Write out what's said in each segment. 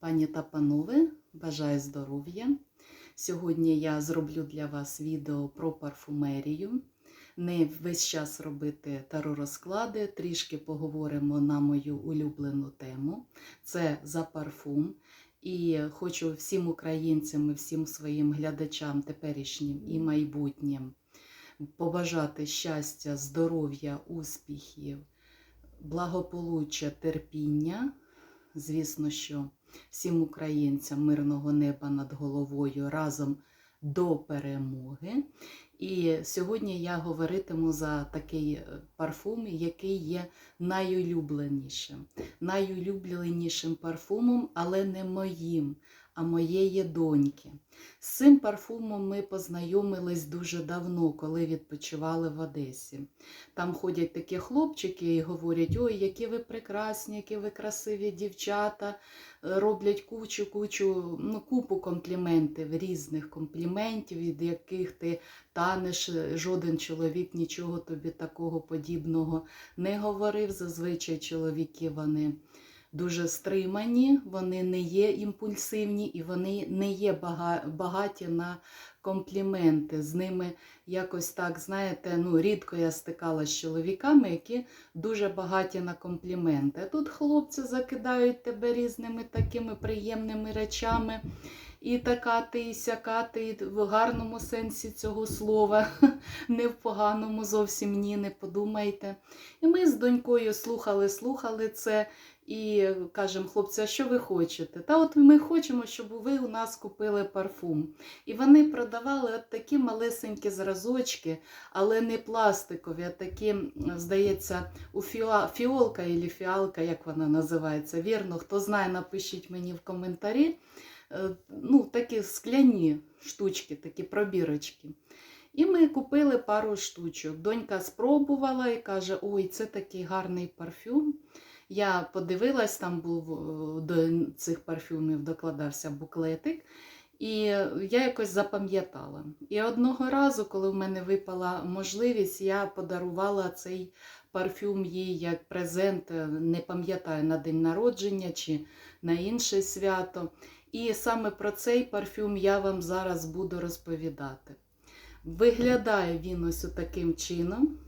Пані та панове, бажаю здоров'я. Сьогодні я зроблю для вас відео про парфумерію. Не весь час робити таро-розклади, трішки поговоримо на мою улюблену тему. Це за парфум. І хочу всім українцям і всім своїм глядачам теперішнім і майбутнім побажати щастя, здоров'я, успіхів, благополуччя, терпіння. Звісно, що всім українцям мирного неба над головою разом до перемоги. І сьогодні я говоритиму за такий е, парфум, який є найулюбленішим. Найулюбленішим парфумом, але не моїм, а моєї доньки. З цим парфумом ми познайомились дуже давно, коли відпочивали в Одесі. Там ходять такі хлопчики і говорять: ой, які ви прекрасні, які ви красиві дівчата, Е, роблять кучу, кучу, ну, купу компліментів, різних компліментів, від яких ти танеш, жоден чоловік нічого тобі такого подібного не говорив. Зазвичай чоловіки вони дуже стримані, вони не є імпульсивні і вони не є багаті на компліменти. З ними якось так, знаєте, ну, рідко я стикалася з чоловіками, які дуже багаті на компліменти. Тут хлопці закидають тебе різними такими приємними речами. І така ти, і сяка ти в гарному сенсі цього слова, не в поганому зовсім ні, не подумайте. І ми з донькою слухали, слухали це і кажемо, хлопці, а що ви хочете? Та от ми хочемо, щоб ви у нас купили парфум. І вони продавали от такі малесенькі зразочки, але не пластикові, а такі, здається, у фіа- фіолка і фіалка, як вона називається. Вірно, хто знає, напишіть мені в коментарі. Е, Ну, такі скляні штучки, такі пробірочки. І ми купили пару штучок. Донька спробувала і каже: Ой, це такий гарний парфюм. Я подивилась, там був е, до цих парфюмів докладався буклетик. І я якось запам'ятала. І одного разу, коли в мене випала можливість, я подарувала цей парфюм їй як презент, е, не пам'ятаю, на день народження чи на інше свято. І саме про цей парфюм я вам зараз буду розповідати. Виглядає він ось таким чином.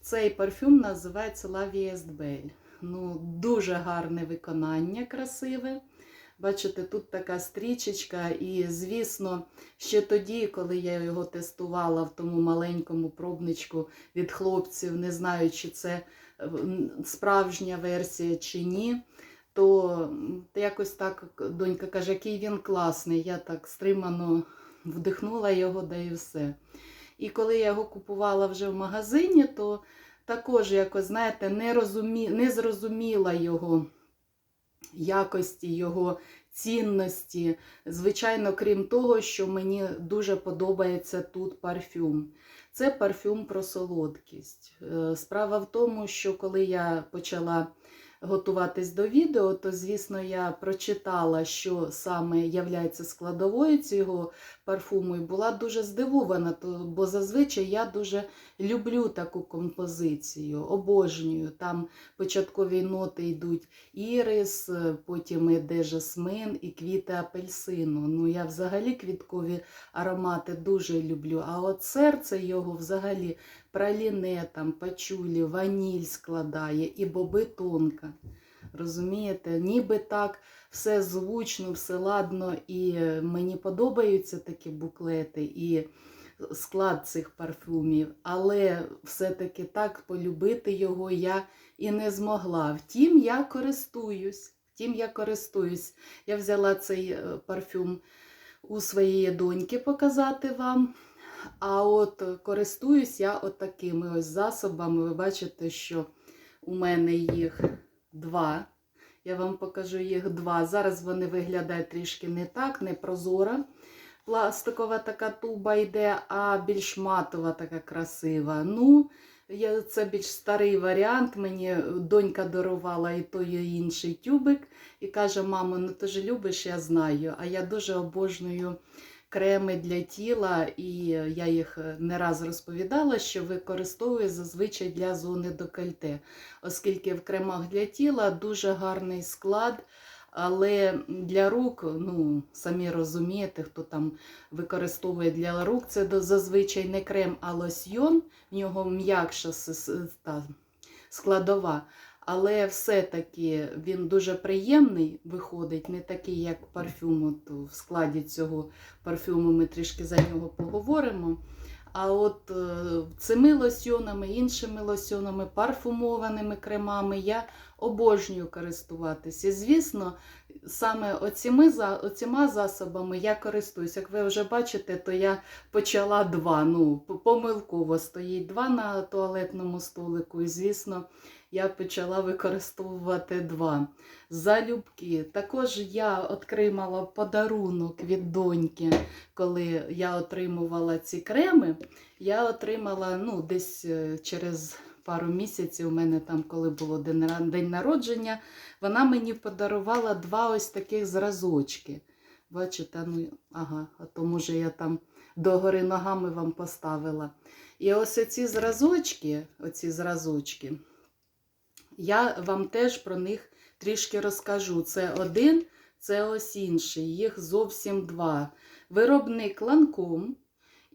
Цей парфюм називається La Vie. Ну, дуже гарне виконання, красиве. Бачите, тут така стрічечка, і, звісно, ще тоді, коли я його тестувала в тому маленькому пробничку від хлопців, не знаю, чи це е, справжня версія чи ні, то якось так донька каже, який він класний. Я так стримано вдихнула його, да і все. І коли я його купувала вже в магазині, то також якось, знаєте, не, розумі... не зрозуміла його якості, його цінності. Звичайно, крім того, що мені дуже подобається тут парфюм. Це парфюм про солодкість. Е, Справа в тому, що коли я почала готуватись до відео, то, звісно, я прочитала, що саме являється складовою цього парфуму, і була дуже здивована, бо зазвичай я дуже люблю таку композицію, обожнюю. Там початкові ноти йдуть ірис, е, потім іде жасмин і квіти апельсину. Ну, я взагалі квіткові аромати дуже люблю. А от серце його взагалі праліне, там, пачулі, ваніль складає і боби тонка. Розумієте, ніби так все звучно, все ладно, і е, мені подобаються такі буклети і склад цих парфумів, але все-таки так полюбити його я і не змогла. Втім, я користуюсь. Втім, я користуюсь. Я взяла цей е, парфюм у своєї доньки показати вам. А от користуюсь я от такими ось засобами. Ви бачите, що у мене їх два. Я вам покажу їх два. Зараз вони виглядають трішки не так, не прозора. Пластикова така туба йде, а більш матова, така красива. Ну, я, це більш старий варіант. Мені донька дарувала і той, і інший тюбик. І каже: мамо, ну ти ж любиш, я знаю. А я дуже обожнюю креми для тіла, і я їх не раз розповідала, що використовую зазвичай для зони декольте, оскільки в кремах для тіла дуже гарний склад Але для рук, ну, самі розумієте, хто там використовує для рук, це зазвичай не крем, а лосьйон, в нього м'якша складова. Але все-таки він дуже приємний виходить, не такий, як парфюм. От в складі цього парфюму ми трішки за нього поговоримо. А от е, цими лосьонами, іншими лосьонами, парфумованими кремами я обожнюю користуватися. Звісно, саме оціми, оціма засобами я користуюсь. Як ви вже бачите, то я почала два. Ну, помилково стоїть два на туалетному столику. І, звісно, я почала використовувати два. Залюбки. Також я отримала подарунок від доньки, коли я отримувала ці креми. Я отримала ну, десь е, через пару місяців, у мене там, коли було день, народження, вона мені подарувала два ось таких зразочки. Бачите, ну, ага, а то може я там догори ногами вам поставила. І ось оці зразочки, оці зразочки, я вам теж про них трішки розкажу. Це один, це ось інший, їх зовсім два. Виробник ланком.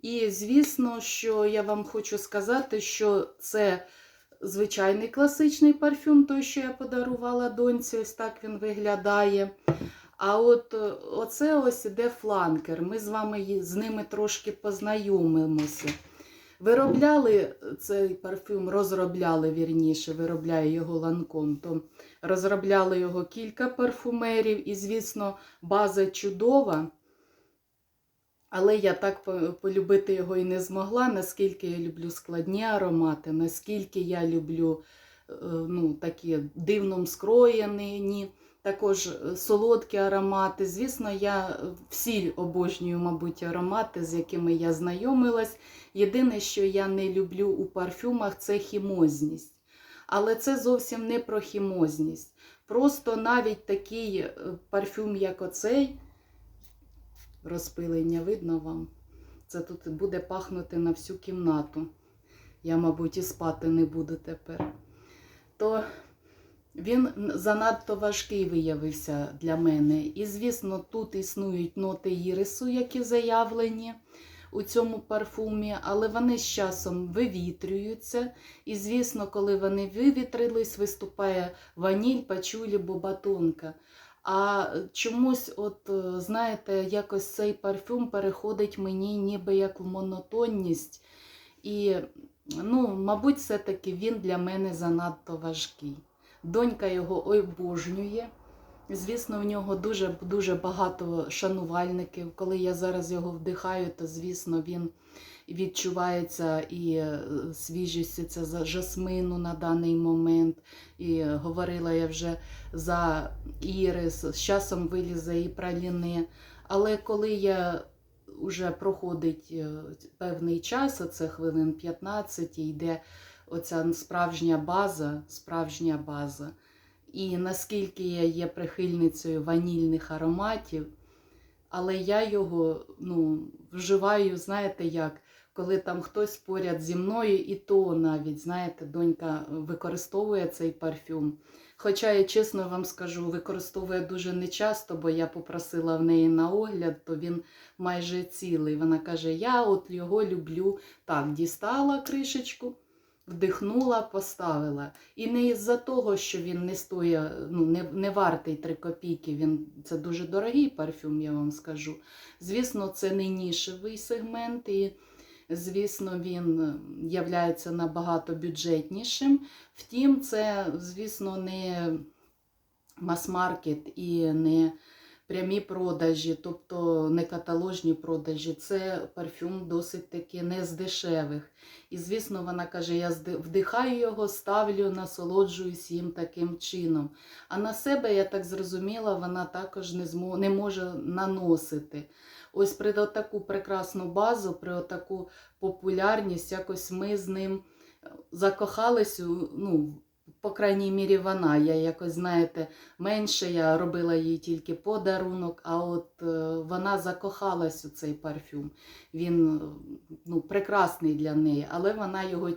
І, звісно, що я вам хочу сказати, що це звичайний класичний парфюм, той, що я подарувала доньці, ось так він виглядає. А от е, оце ось іде фланкер. Ми з вами з ними трошки познайомимося. Виробляли цей парфюм, розробляли вірніше, виробляє його ланком. То розробляли його кілька парфумерів, і, звісно, база чудова. Але я так полюбити його і не змогла, наскільки я люблю складні аромати, наскільки я люблю е, ну, такі дивно скроєні, також е, солодкі аромати. Звісно, я е, всі обожнюю, мабуть, аромати, з якими я знайомилась. Єдине, що я не люблю у парфюмах, це хімозність. Але це зовсім не про хімозність. Просто навіть такий е, парфюм, як оцей, розпилення видно вам. Це тут буде пахнути на всю кімнату. Я, мабуть, і спати не буду тепер. То він занадто важкий виявився для мене. І, звісно, тут існують ноти ірису, які заявлені у цьому парфумі, але вони з часом вивітрюються. І, звісно, коли вони вивітрились, виступає ваніль, пачулі, бобатонка. А чомусь, от е, знаєте, якось цей парфюм переходить мені ніби як в монотонність. І, ну, мабуть, все-таки він для мене занадто важкий. Донька його обожнює. Звісно, в нього дуже, дуже багато шанувальників. Коли я зараз його вдихаю, то, звісно, він відчувається і е, свіжість це за жасмину на даний момент. І говорила я вже за ірис, з часом вилізе і праліни. Але коли я вже проходить е, певний час, оце хвилин 15, і йде оця справжня база, справжня база. І наскільки я є прихильницею ванільних ароматів, але я його ну, вживаю, знаєте як, коли там хтось поряд зі мною, і то навіть, знаєте, донька використовує цей парфюм. Хоча я чесно вам скажу, використовує дуже нечасто, бо я попросила в неї на огляд, то він майже цілий. Вона каже: Я от його люблю так, дістала кришечку, вдихнула, поставила. І не із-за того, що він не стоїть, ну, не, не вартий 3 копійки. Він, це дуже дорогий парфюм, я вам скажу. Звісно, це не нішевий сегмент, і, звісно, він являється набагато бюджетнішим. Втім, це, звісно, не мас-маркет і не прямі продажі, тобто не каталожні продажі. Це парфюм досить таки не з дешевих. І, звісно, вона каже: я вдихаю його, ставлю, насолоджуюсь їм таким чином. А на себе, я так зрозуміла, вона також не, змо... не може наносити. Ось при таку прекрасну базу, при таку популярність, якось ми з ним закохались у- ну, по крайній мірі, вона. Я якось, знаєте, менше, я робила їй тільки подарунок, а от е, вона закохалась у цей парфюм. Він е, ну, прекрасний для неї, але вона його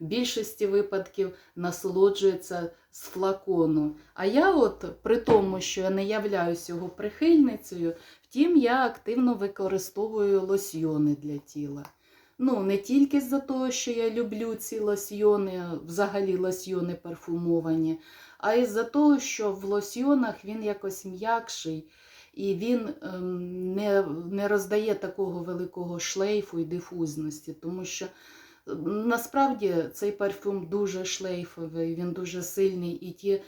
в більшості випадків насолоджується з флакону. А я, от при тому, що я не являюсь його прихильницею, втім, я активно використовую лосьйони для тіла. Ну, не тільки з-за того, що я люблю ці лосьйони, взагалі лосьйони парфумовані, а й з-за того, що в лосьйонах він якось м'якший і він ем, не, не роздає такого великого шлейфу і дифузності, тому що ем, насправді цей парфюм дуже шлейфовий, він дуже сильний, і ті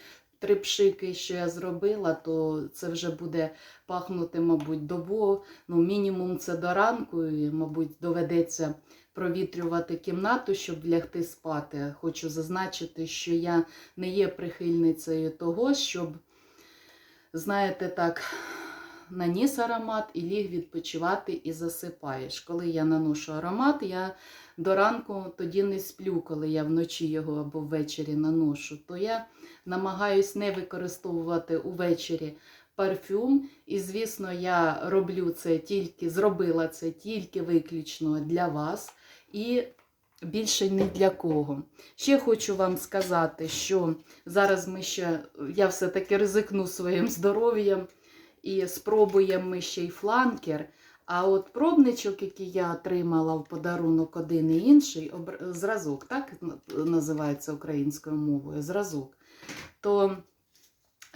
три пшики, що я зробила, то це вже буде пахнути, мабуть, добу. Ну, мінімум це до ранку, і, мабуть, доведеться провітрювати кімнату, щоб лягти спати. Хочу зазначити, що я не є прихильницею того, щоб, знаєте, так, наніс аромат і ліг відпочивати і засипаєш. Коли я наношу аромат, я до ранку тоді не сплю, коли я вночі його або ввечері наношу, то я намагаюсь не використовувати увечері парфюм. І, звісно, я роблю це тільки, зробила це тільки виключно для вас і більше ні для кого. Ще хочу вам сказати, що зараз ми ще, я все-таки ризикну своїм здоров'ям і спробуємо ми ще й фланкер. А от пробничок, який я отримала в подарунок один і інший, зразок, так називається українською мовою, зразок, то,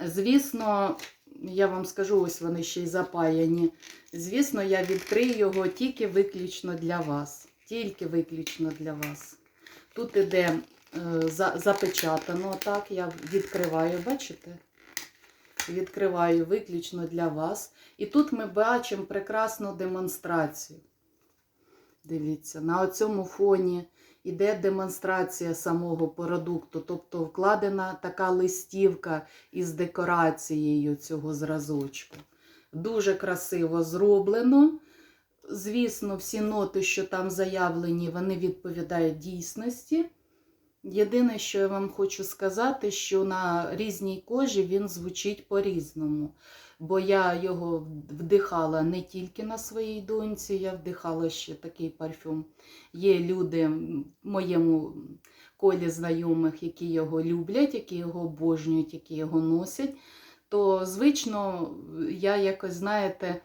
звісно, я вам скажу, ось вони ще й запаяні. Звісно, я відкрию його тільки виключно для вас. Тільки виключно для вас. Тут іде е, за- запечатано, так, я відкриваю, бачите? Відкриваю виключно для вас. І тут ми бачимо прекрасну демонстрацію. Дивіться, на цьому фоні йде демонстрація самого продукту, тобто вкладена така листівка із декорацією цього зразочку. Дуже красиво зроблено. Звісно, всі ноти, що там заявлені, вони відповідають дійсності. Єдине, що я вам хочу сказати, що на різній кожі він звучить по-різному. Бо я його вдихала не тільки на своїй доньці, я вдихала ще такий парфюм. Є люди в моєму колі знайомих, які його люблять, які його обожнюють, які його носять. То, звично, я якось, знаєте,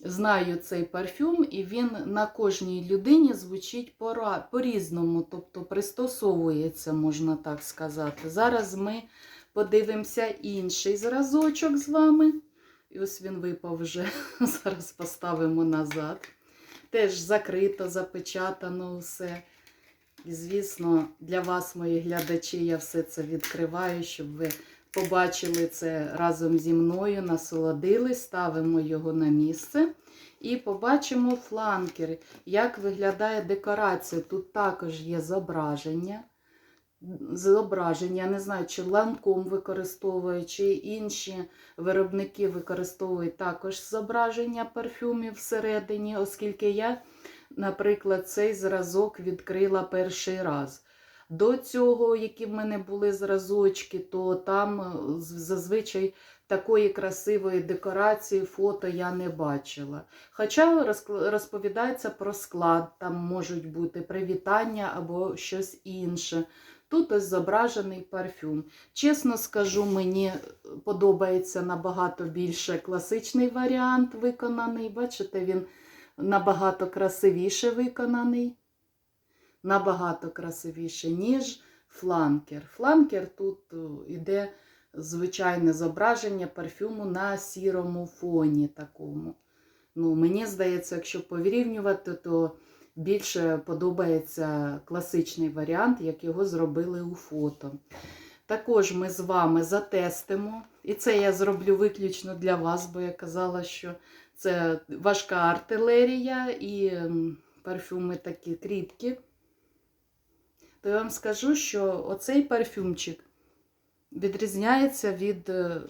знаю цей парфюм, і він на кожній людині звучить по-різному, тобто пристосовується, можна так сказати. Зараз ми подивимося інший зразочок з вами. І ось він випав вже. Зараз поставимо назад. Теж закрито, запечатано все. І, звісно, для вас, мої глядачі, я все це відкриваю, щоб ви побачили це разом зі мною, насолодились, ставимо його на місце. І побачимо фланкери, як виглядає декорація. Тут також є зображення. Зображення, я не знаю, чи ланком використовують, чи інші виробники використовують також зображення парфюмів всередині, оскільки я, наприклад, цей зразок відкрила перший раз. До цього, які в мене були зразочки, то там е, зазвичай такої красивої декорації фото я не бачила. Хоча розповідається про склад, там можуть бути привітання або щось інше. Тут ось зображений парфюм. Чесно скажу, мені подобається набагато більше класичний варіант виконаний. Бачите, він набагато красивіше виконаний. Набагато красивіше, ніж фланкер. Фланкер тут іде звичайне зображення парфюму на сірому фоні такому. Ну, мені здається, якщо порівнювати, то більше подобається класичний варіант, як його зробили у фото. Також ми з вами затестимо. І це я зроблю виключно для вас, бо я казала, що це важка артилерія і парфюми такі кріпкі. То я вам скажу, що оцей парфюмчик відрізняється від е,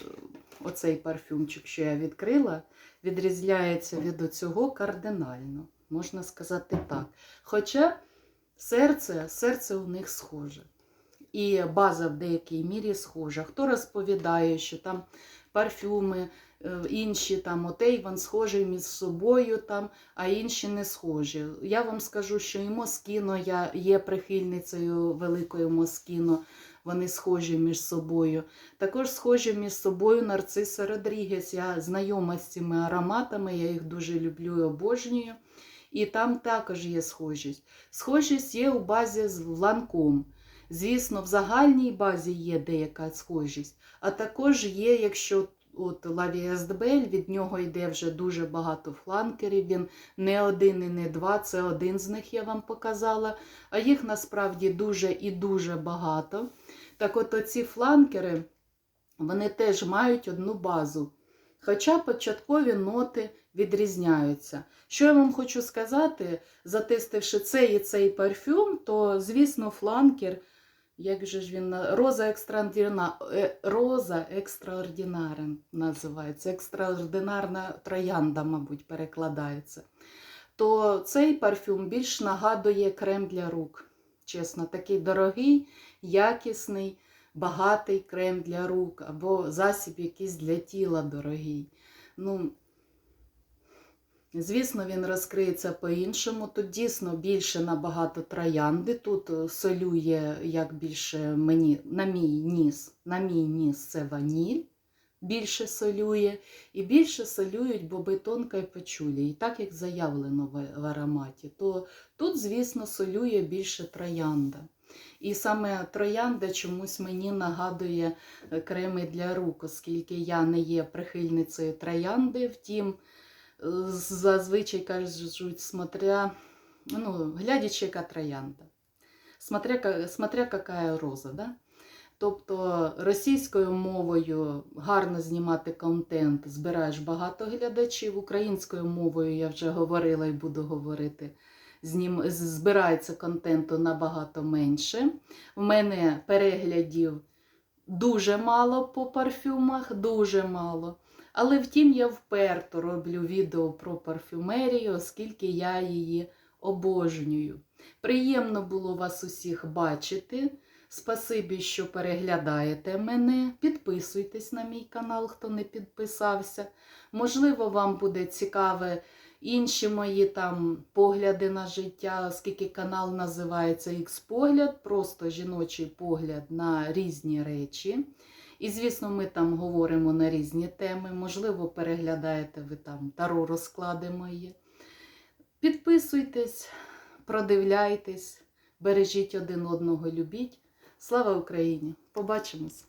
оцей парфюмчик, що я відкрила, відрізняється від цього кардинально, можна сказати так. Хоча серце, серце у них схоже. і база в деякій мірі схожа. Хто розповідає, що там парфюми, інші там от Avon схожі між собою, там, а інші не схожі. Я вам скажу, що і Москіно, я є прихильницею великої Москіно, вони схожі між собою. Також схожі між собою Нарциса Родрігес. Я знайома з цими ароматами, я їх дуже люблю і обожнюю. І там також є схожість. Схожість є у базі з ланком. Звісно, в загальній базі є деяка схожість, а також є, якщо от Лаві Естбель, від нього йде вже дуже багато фланкерів. Він не один і не два, це один з них я вам показала, а їх насправді дуже і дуже багато. Так от оці фланкери, вони теж мають одну базу. Хоча початкові ноти відрізняються. Що я вам хочу сказати, затестивши цей і цей парфюм, то, звісно, фланкер, як же ж він, роза екстраордина... е, роза екстраординара називається, екстраординарна троянда, мабуть, перекладається. То цей парфюм більш нагадує крем для рук. Чесно, такий дорогий, якісний, багатий крем для рук, або засіб якийсь для тіла дорогий. Ну, Звісно, він розкриється по-іншому. Тут дійсно більше набагато троянди. Тут е, солює, як більше мені, на мій ніс, на мій ніс це ваніль, більше солює, і більше солюють боби тонка і пачулі. І так як заявлено в, в ароматі, то тут, звісно, солює більше троянда. І саме троянда чомусь мені нагадує е, креми для рук, оскільки я не є прихильницею троянди, втім зазвичай кажуть, смотря, ну, глядячи, яка троянда. Смотря, смотря какая роза. Да? Тобто російською мовою гарно знімати контент, збираєш багато глядачів. Українською мовою я вже говорила і буду говорити. Знім... Збирається контенту набагато менше. У мене переглядів дуже мало по парфюмах, дуже мало. Але втім, я вперто роблю відео про парфюмерію, оскільки я її обожнюю. Приємно було вас усіх бачити. Спасибі, що переглядаєте мене. Підписуйтесь на мій канал, хто не підписався. Можливо, вам буде цікаве інші мої там погляди на життя, оскільки канал називається X-погляд, просто жіночий погляд на різні речі. І, звісно, ми там говоримо на різні теми. Можливо, переглядаєте ви там таро розклади мої. Підписуйтесь, продивляйтесь, бережіть один одного, любіть. Слава Україні! Побачимось!